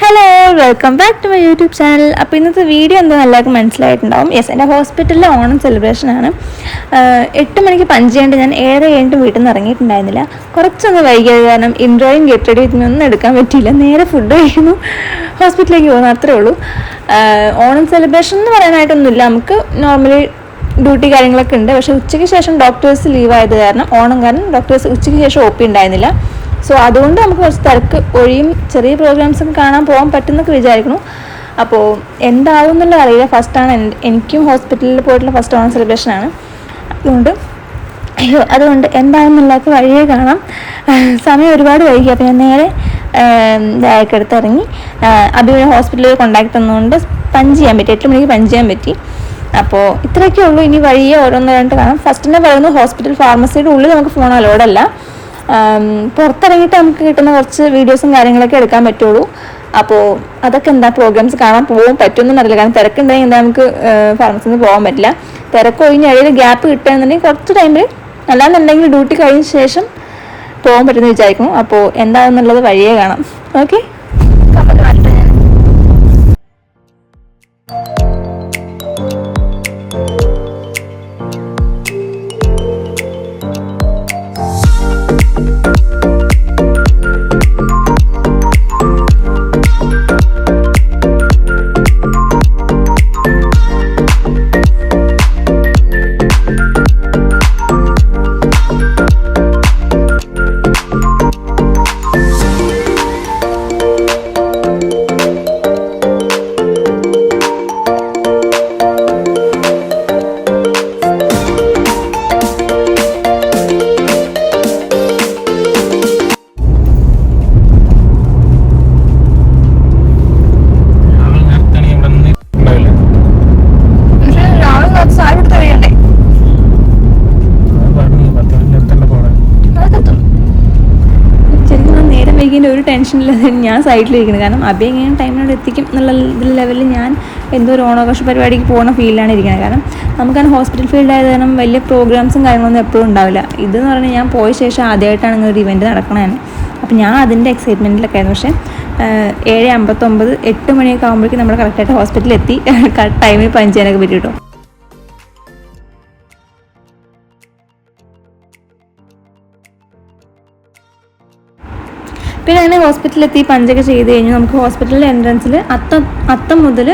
Hello welcome back to my YouTube channel അപ്പോൾ ഇന്നത്തെ video എന്താ എല്ലാവർക്കും മനസ്സിലായിട്ടുണ്ടാവും. യെസ് എന്റെ ഹോസ്പിറ്റലിലെ ഓണം സെലിബ്രേഷൻ ആണ്. എട്ട് മണിക്ക് പഞ്ച് ചെയ്യേണ്ട ഞാൻ ഏഴര കഴിഞ്ഞിട്ട് വീട്ടിൽ നിന്ന് ഇറങ്ങിയിട്ടുണ്ടായിരുന്നില്ല. കുറച്ചൊന്ന് വൈകിയത് കാരണം ഇൻട്രോയും ഗെറ്റ് റെഡി ഒന്നും എടുക്കാൻ പറ്റിയില്ല. നേരെ ഫുഡ് കഴിക്കുന്നു. ഹോസ്പിറ്റലിലേക്ക് പോകുന്ന അത്രേ ഉള്ളൂ. ഓണം സെലിബ്രേഷൻ എന്ന് പറയാനായിട്ടൊന്നുമില്ല. നമുക്ക് നോർമലി ഡ്യൂട്ടി കാര്യങ്ങളൊക്കെ ഉണ്ട്. പക്ഷേ ഉച്ചയ്ക്ക് ശേഷം ഡോക്ടേഴ്സ് ലീവ് ആയത് കാരണം ഓണം കാരണം ഡോക്ടേഴ്സ് ഉച്ചയ്ക്ക് ശേഷം ഒ പി ഉണ്ടായിരുന്നില്ല. സോ അതുകൊണ്ട് നമുക്ക് കുറച്ച് തിരക്ക് ഒഴിയും ചെറിയ പ്രോഗ്രാംസ് കാണാൻ പോകാൻ പറ്റുന്നൊക്കെ വിചാരിക്കുന്നു. അപ്പോൾ എന്താവും എന്നുള്ള അറിയില്ല. ഫസ്റ്റാണ് എനിക്കും ഹോസ്പിറ്റലിൽ പോയിട്ടുള്ള ഫസ്റ്റ് ഓണം സെലിബ്രേഷൻ ആണ്. അതുകൊണ്ട് അയ്യോ അതുകൊണ്ട് എന്താണെന്നുള്ളതൊക്കെ വഴിയെ കാണാം. സമയം ഒരുപാട് വൈകി. അപ്പോൾ ഞാൻ നേരെ ബാഗ് ഇറങ്ങി. അഭിയുടെ ഹോസ്പിറ്റലിൽ കോണ്ടാക്ട് തന്നുകൊണ്ട് പഞ്ച് ചെയ്യാൻ പറ്റി. എട്ട് മണിക്ക് പഞ്ച് ചെയ്യാൻ പറ്റി. അപ്പോൾ ഇത്രയൊക്കെ ഉള്ളൂ. ഇനി വഴിയെ ഓരോന്ന് രണ്ട് കാണാം. ഫസ്റ്റ് തന്നെ പറയുന്നത് ഹോസ്പിറ്റൽ ഫാർമസിയുടെ ഉള്ളിൽ നമുക്ക് ഫോൺ അലോഡല്ല പുറത്തിറങ്ങിയിട്ട് നമുക്ക് കിട്ടുന്ന കുറച്ച് വീഡിയോസും കാര്യങ്ങളൊക്കെ എടുക്കാൻ പറ്റുള്ളൂ. അപ്പോൾ അതൊക്കെ എന്താ പ്രോഗ്രാംസ് കാണാൻ പോകും പറ്റുമെന്നും അറിയില്ല. കാരണം തിരക്കുണ്ടെങ്കിൽ എന്താ നമുക്ക് ഫാർമസിന്ന് പോകാൻ പറ്റില്ല. തിരക്ക് ഒഴിഞ്ഞ് ഇടയിൽ ഗ്യാപ്പ് കിട്ടുകയാണെന്നുണ്ടെങ്കിൽ കുറച്ച് ടൈമിൽ അല്ലാന്നുണ്ടെങ്കിൽ ഡ്യൂട്ടി കഴിഞ്ഞ ശേഷം പോകാൻ പറ്റുമെന്ന് വിചാരിക്കുന്നു. അപ്പോൾ എന്താണെന്നുള്ളത് വഴിയേ കാണാം. ഓക്കെ ശരിക്കും ഒരു ടെൻഷനില്ലാതെ ഞാൻ സൈഡിലിരിക്കുന്നത് കാരണം അഭി എങ്ങനെ ടൈമിനോട് എത്തിക്കും എന്നുള്ള ലെവലിൽ ഞാൻ എന്തോ ഒരു ഓണാഘോഷ പരിപാടിക്ക് പോകുന്ന ഫീലിലാണ് ഇരിക്കുന്നത്. കാരണം നമുക്കാണ് ഹോസ്പിറ്റൽ ഫീൽഡ് ആയത് കാരണം വലിയ പ്രോഗ്രാംസും കാര്യങ്ങളൊന്നും എപ്പോഴും ഉണ്ടാവില്ല. ഇതെന്ന് പറഞ്ഞാൽ ഞാൻ പോയ ശേഷം ആദ്യമായിട്ടാണ് ഇങ്ങനെ ഒരു ഇവന്റ് നടക്കണതാണ് അപ്പോൾ ഞാൻ അതിന്റെ എക്സൈറ്റ്മെന്റിലൊക്കെ ആയിരുന്നു. പക്ഷേ ഏഴ് അമ്പത്തൊമ്പത് എട്ട് മണിയൊക്കെ ആകുമ്പോഴേക്കും നമ്മൾ കറക്റ്റായിട്ട് ഹോസ്പിറ്റലിൽ എത്തി. ടൈമിൽ പഞ്ച് ചെയ്യാനൊക്കെ പറ്റി കേട്ടോ പിന്നെ അങ്ങനെ ഹോസ്പിറ്റലിലെത്തി പഞ്ചൊക്കെ ചെയ്ത് കഴിഞ്ഞ്. നമുക്ക് ഹോസ്പിറ്റലിലെ എൻട്രൻസിൽ അത്തം അത്തം മുതൽ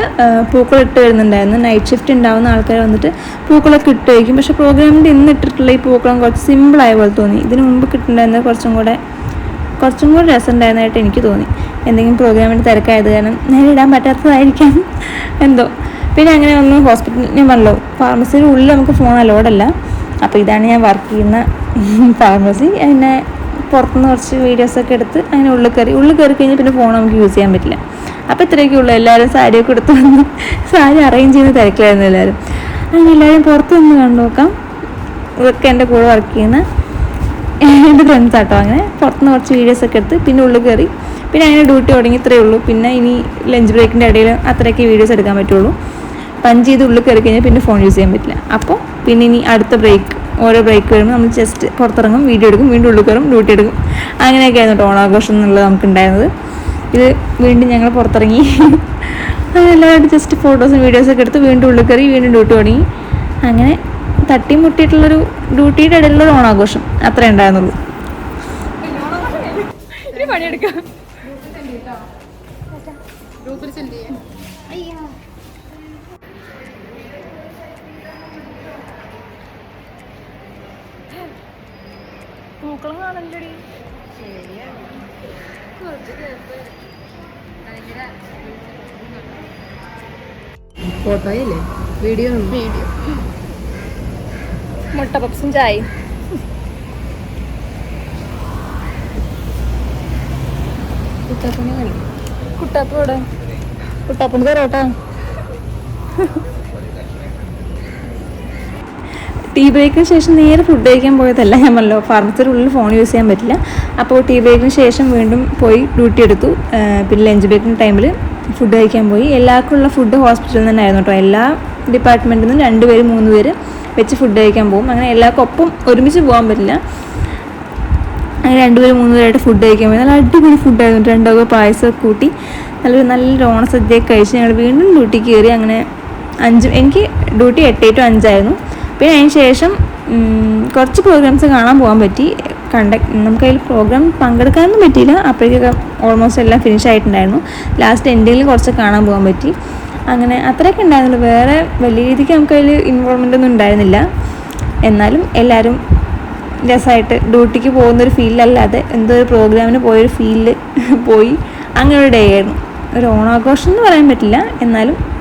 പൂക്കളം ഇട്ട് വരുന്നുണ്ടായിരുന്നു. നൈറ്റ് ഷിഫ്റ്റ് ഉണ്ടാവുന്ന ആൾക്കാർ വന്നിട്ട് പൂക്കളൊക്കെ ഇട്ട് വയ്ക്കും പക്ഷേ പ്രോഗ്രാമിന്റെ ഇന്ന് ഇട്ടിട്ടുള്ള ഈ പൂക്കളം കുറച്ച് സിമ്പിളായ പോലെ തോന്നി. ഇതിന് മുമ്പ് കിട്ടുന്നുണ്ടായിരുന്നത് കുറച്ചും കൂടെ കുറച്ചും കൂടെ രസം ഉണ്ടായിരുന്നതായിട്ട് എനിക്ക് തോന്നി. എന്തെങ്കിലും പ്രോഗ്രാമിന്റെ തിരക്കായത് കാരണം നേരെ ഇടാൻ പറ്റാത്തതായിരിക്കാം. എന്തോ. പിന്നെ അങ്ങനെ ഒന്ന് ഹോസ്പിറ്റലിൽ വന്നല്ലോ ഫാർമസിയുടെ ഉള്ളിൽ നമുക്ക് ഫോൺ അലോഡല്ല അപ്പോൾ ഇതാണ് ഞാൻ വർക്ക് ചെയ്യുന്ന ഫാർമസി അതിനെ പുറത്തുനിന്ന് കുറച്ച് വീഡിയോസൊക്കെ എടുത്ത് അങ്ങനെ ഉള്ളിൽ കയറി. ഉള്ളിൽ കയറി കഴിഞ്ഞാൽ പിന്നെ ഫോൺ നമുക്ക് യൂസ് ചെയ്യാൻ പറ്റില്ല. അപ്പോൾ ഇത്രയൊക്കെ ഉള്ളൂ. എല്ലാവരും സാരിയൊക്കെ എടുത്ത് വന്ന് സാരി അറേഞ്ച് ചെയ്ത് തിരക്കിലായിരുന്നു എല്ലാവരും. അങ്ങനെ എല്ലാവരും പുറത്ത് നിന്ന് കണ്ടു നോക്കാം. ഇതൊക്കെ എന്റെ കൂടെ വർക്ക് ചെയ്യുന്ന എന്റെ ഫ്രണ്ട്സ് ആട്ടോ അങ്ങനെ. പുറത്തുനിന്ന് കുറച്ച് വീഡിയോസൊക്കെ എടുത്ത് പിന്നെ ഉള്ളിൽ കയറി. പിന്നെ അങ്ങനെ ഡ്യൂട്ടി തുടങ്ങി ഇത്രയേ ഉള്ളൂ. പിന്നെ ഇനി ലഞ്ച് ബ്രേക്കിന്റെ ഇടയിൽ അത്രയൊക്കെ വീഡിയോസ് എടുക്കാൻ പറ്റുള്ളൂ. പഞ്ച് ചെയ്ത് ഉള്ളിൽ കയറി കഴിഞ്ഞാൽ പിന്നെ ഫോൺ യൂസ് ചെയ്യാൻ പറ്റില്ല. അപ്പോൾ പിന്നെ ഇനി അടുത്ത ബ്രേക്ക് ഓരോ ബ്രേക്ക് വരുമ്പോൾ നമ്മൾ ജസ്റ്റ് പുറത്തിറങ്ങും വീഡിയോ എടുക്കും വീണ്ടും ഉള്ളിൽ കയറും ഡ്യൂട്ടി എടുക്കും. അങ്ങനെയൊക്കെ ആയിരുന്നു കേട്ടോ ഓണാഘോഷം എന്നുള്ളത് നമുക്ക് ഉണ്ടായിരുന്നത് ഇത് വീണ്ടും ഞങ്ങൾ പുറത്തിറങ്ങി. എല്ലാവരും ജസ്റ്റ് ഫോട്ടോസും വീഡിയോസൊക്കെ എടുത്ത് വീണ്ടും ഉള്ളിൽ കയറി വീണ്ടും ഡ്യൂട്ടി തുടങ്ങി. അങ്ങനെ തട്ടി മുട്ടിയിട്ടുള്ളൊരു ഡ്യൂട്ടിയുടെ ഇടയിലുള്ളൊരു ഓണാഘോഷം അത്രേ ഉണ്ടായിരുന്നുള്ളൂ. പൂക്കളം കാണണ്ടടി. ഫോട്ടോയില്ലേ? Video video. മുട്ട പപ്സും ചായ കുട്ടാപ്പ ഇവിടെ കുട്ടാപ്പന് തരോട്ടാ ടീ ബ്രേക്കിന് ശേഷം നേരെ ഫുഡ് കഴിക്കാൻ പോയതല്ല ഞാൻ ഫാർമസിയുടെ ഉള്ളിൽ ഫോൺ യൂസ് ചെയ്യാൻ പറ്റില്ല. അപ്പോൾ ടീ ബ്രേക്കിന് ശേഷം വീണ്ടും പോയി ഡ്യൂട്ടി എടുത്തു. പിന്നെ ലഞ്ച് ബ്രേക്കിന് ടൈമിൽ ഫുഡ് കഴിക്കാൻ പോയി. എല്ലാവർക്കും ഉള്ള ഫുഡ് ഹോസ്പിറ്റലിൽ തന്നെ ആയിരുന്നു കേട്ടോ എല്ലാ ഡിപ്പാർട്ട്മെന്റിൽ നിന്നും രണ്ട് പേര് മൂന്ന് പേര് വെച്ച് ഫുഡ് കഴിക്കാൻ പോകും. അങ്ങനെ എല്ലാവർക്കും ഒപ്പം ഒരുമിച്ച് പോകാൻ പറ്റില്ല. അങ്ങനെ രണ്ടുപേരും മൂന്ന് പേരായിട്ട് ഫുഡ് കഴിക്കാൻ പോയി. നല്ല അടിപൊളി ഫുഡായിരുന്നു രണ്ടൊക്കെ പായസമൊക്കെ കൂട്ടി. നല്ലൊരു നല്ലൊരു ഓണസദ്യയൊക്കെ കഴിച്ച് ഞങ്ങൾ വീണ്ടും ഡ്യൂട്ടിക്ക് കയറി. അങ്ങനെ അഞ്ച് എനിക്ക് ഡ്യൂട്ടി എട്ട് ടു അഞ്ചായിരുന്നു. പിന്നെ അതിന് ശേഷം കുറച്ച് പ്രോഗ്രാംസ് കാണാൻ പോകാൻ പറ്റി. കണ്ടക്ട് നമുക്ക് അതിൽ പ്രോഗ്രാം പങ്കെടുക്കാനൊന്നും പറ്റിയില്ല. അപ്പോഴേക്കൊക്കെ ഓൾമോസ്റ്റ് എല്ലാം ഫിനിഷ് ആയിട്ടുണ്ടായിരുന്നു. ലാസ്റ്റ് എൻഡിങ്ങിൽ കുറച്ച് കാണാൻ പോകാൻ പറ്റി. അങ്ങനെ അത്രയൊക്കെ ഉണ്ടായിരുന്നുള്ളൂ. വേറെ വലിയ രീതിക്ക് നമുക്ക് അതിൽ ഇൻവോൾവ്മെന്റ് ഒന്നും ഉണ്ടായിരുന്നില്ല. എന്നാലും എല്ലാവരും രസമായിട്ട് ഡ്യൂട്ടിക്ക് പോകുന്നൊരു ഫീലല്ലാതെ എന്തോ ഒരു പ്രോഗ്രാമിന് പോയൊരു ഫീലിൽ പോയി. അങ്ങനെ ഒരു ഡേ ആയിരുന്നു. ഒരു ഓണാഘോഷം എന്ന് പറയാൻ പറ്റില്ല. എന്നാലും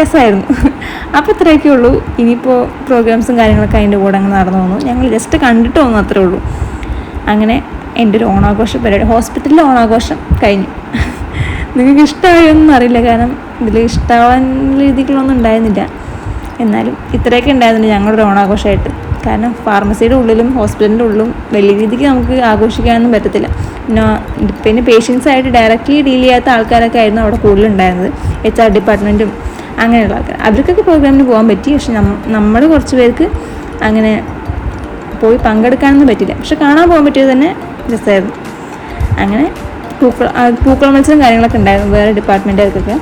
രസമായിരുന്നു. അപ്പോൾ ഇത്രയൊക്കെ ഉള്ളൂ. ഇനിയിപ്പോൾ പ്രോഗ്രാംസും കാര്യങ്ങളൊക്കെ അതിന്റെ കൂടെ അങ്ങ് നടന്നു വന്നു ഞങ്ങൾ ജസ്റ്റ് കണ്ടിട്ട് വന്നു അത്രേ ഉള്ളൂ. അങ്ങനെ എന്റെ ഒരു ഓണാഘോഷ പരിപാടി ഹോസ്പിറ്റലിലെ ഓണാഘോഷം കഴിഞ്ഞു. നിങ്ങൾക്ക് ഇഷ്ടമായൊന്നും അറിയില്ല. കാരണം ഇതിൽ ഇഷ്ടമാവാൻ രീതികളൊന്നും ഉണ്ടായിരുന്നില്ല. എന്നാലും ഇത്രയൊക്കെ ഉണ്ടായിരുന്നില്ല ഞങ്ങളുടെ ഓണാഘോഷമായിട്ട്. കാരണം ഫാർമസിയുടെ ഉള്ളിലും ഹോസ്പിറ്റലിന്റെ ഉള്ളിലും വലിയ രീതിക്ക് നമുക്ക് ആഘോഷിക്കാനൊന്നും പറ്റത്തില്ല. പിന്നെ പിന്നെ പേഷ്യൻസ് ആയിട്ട് ഡയറക്റ്റ്ലി ഡീൽ ചെയ്യാത്ത ആൾക്കാരൊക്കെ ആയിരുന്നു അവിടെ കൂടുതലുണ്ടായിരുന്നത്. എച്ച് ആർ ഡിപ്പാർട്ട്മെന്റും അങ്ങനെയുള്ള ആൾക്കാർ അവർക്കൊക്കെ പ്രോഗ്രാമിന് പോകാൻ പറ്റി. പക്ഷെ നമ്മൾ കുറച്ച് പേർക്ക് അങ്ങനെ പോയി പങ്കെടുക്കാനൊന്നും പറ്റില്ല പക്ഷെ കാണാൻ പോകാൻ പറ്റിയത് തന്നെ രസമായിരുന്നു അങ്ങനെ പൂക്കൾ പൂക്കള മത്സരം കാര്യങ്ങളൊക്കെ ഉണ്ടായിരുന്നു. വേറെ ഡിപ്പാർട്ട്മെന്റുകാർക്കൊക്കെ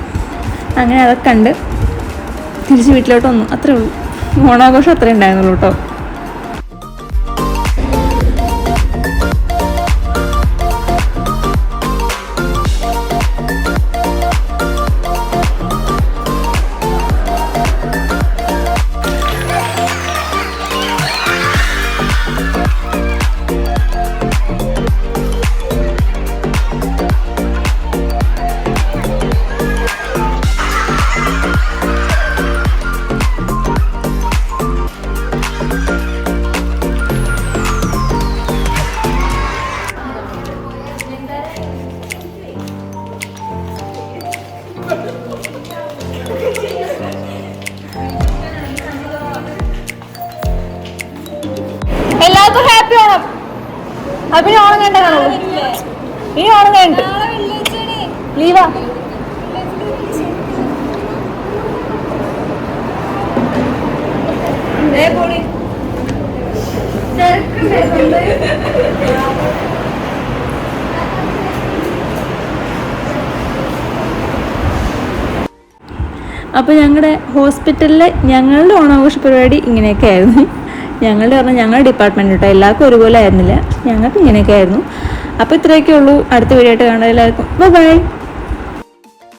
അങ്ങനെ അതൊക്കെ കണ്ട് തിരിച്ച് വീട്ടിലോട്ട് വന്നു. അത്രേ ഉള്ളൂ. ഓണാഘോഷം അത്രേ ഉണ്ടായിരുന്നുള്ളൂ കേട്ടോ. അപ്പൊ ഇനി ഓണം കണ്ട കാണുള്ളൂ ഇനി ഓണം കഴിഞ്ഞിട്ട്. ലീവാ. അപ്പോൾ ഞങ്ങളുടെ ഹോസ്പിറ്റലിലെ ഞങ്ങളുടെ ഓണാഘോഷ പരിപാടി ഇങ്ങനെയൊക്കെ ആയിരുന്നു. ഞങ്ങളുടെ പറഞ്ഞാൽ ഞങ്ങളുടെ ഡിപ്പാർട്ട്മെന്റ് കേട്ടോ എല്ലാവർക്കും ഒരുപോലെ ആയിരുന്നില്ല. ഞങ്ങൾക്ക് ഇങ്ങനെയൊക്കെ ആയിരുന്നു. അപ്പോൾ ഇത്രയൊക്കെ ഉള്ളൂ. അടുത്ത വീഡിയോ ആയിട്ട് കാണാം എല്ലാവർക്കും ബൈ